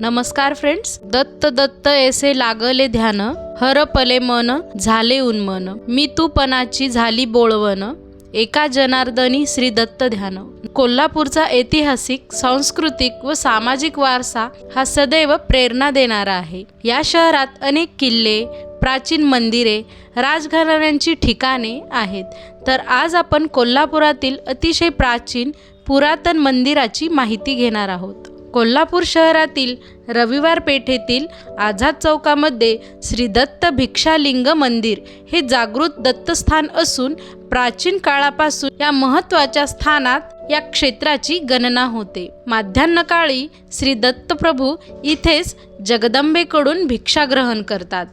नमस्कार फ्रेंड्स दत्त दत्त ऐसे लागले ध्यान हरपले मन झाले उन्मन. मी तूपणाची झाली बोळवण. एका जनार्दनी श्री दत्त ध्यान. कोल्हापूरचा ऐतिहासिक सांस्कृतिक व सामाजिक वारसा हा सदैव प्रेरणा देणारा आहे. या शहरात अनेक किल्ले प्राचीन मंदिरे राजघराण्यांची ठिकाणे आहेत. तर आज आपण कोल्हापुरातील अतिशय प्राचीन पुरातन मंदिराची माहिती घेणार आहोत. कोल्हापूर शहरातील रविवार पेठेतील आझाद चौकामध्ये श्री दत्त भिक्षालिंग मंदिर हे जागृत दत्तस्थान असून प्राचीन काळापासून या महत्त्वाच्या स्थानात या क्षेत्राची गणना होते. माध्यान्ह काळी श्री दत्तप्रभू इथेच जगदंबेकडून भिक्षा ग्रहण करतात.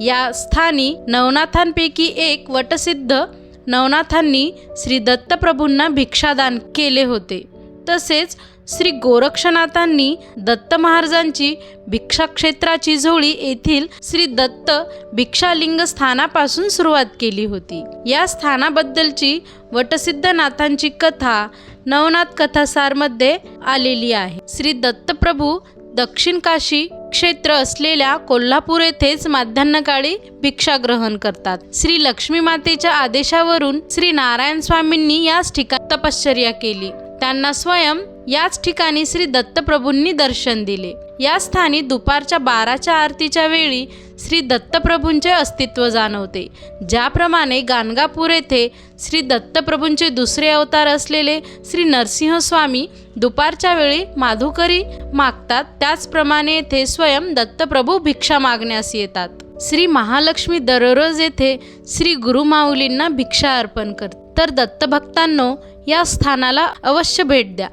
या स्थानी नवनाथांपैकी एक वटसिद्ध नवनाथांनी श्री दत्तप्रभूंना भिक्षादान केले होते. तसेच श्री गोरक्षनाथांनी दत्त महाराजांची भिक्षाक्षेत्राची झोळी येथील श्री दत्त भिक्षालिंग स्थानापासून सुरुवात केली होती. या स्थानाबद्दलची वटसिद्धनाथांची कथा नवनाथ कथासारमध्ये आलेली आहे. श्री दत्तप्रभू दक्षिण काशी क्षेत्र असलेल्या कोल्हापूर येथेच माध्यान्हकाळी भिक्षा ग्रहण करतात. श्री लक्ष्मी मातेच्या आदेशावरून श्री नारायण स्वामींनी याच ठिकाणी तपश्चर्या केली. त्यांना स्वयं याच ठिकाणी श्री दत्तप्रभूंनी दर्शन दिले. या स्थानी दुपारच्या बाराच्या आरतीच्या वेळी श्री दत्तप्रभूंचे अस्तित्व जाणवते. ज्याप्रमाणे गाणगापूर येथे श्री दत्तप्रभूंचे दुसरे अवतार असलेले श्री नरसिंहस्वामी दुपारच्या वेळी माधुकरी मागतात त्याचप्रमाणे येथे स्वयं दत्तप्रभू भिक्षा मागण्यास येतात. श्री महालक्ष्मी दररोज येथे श्री गुरुमाऊलींना भिक्षा अर्पण करते तर दत्तभक्तांनो या स्थानाला अवश्य भेट द्या.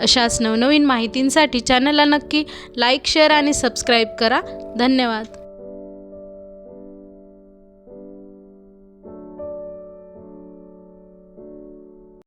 अशाच नवनवीन माहितींसाठी चॅनलला नक्की लाईक शेअर आणि सबस्क्राईब करा. धन्यवाद.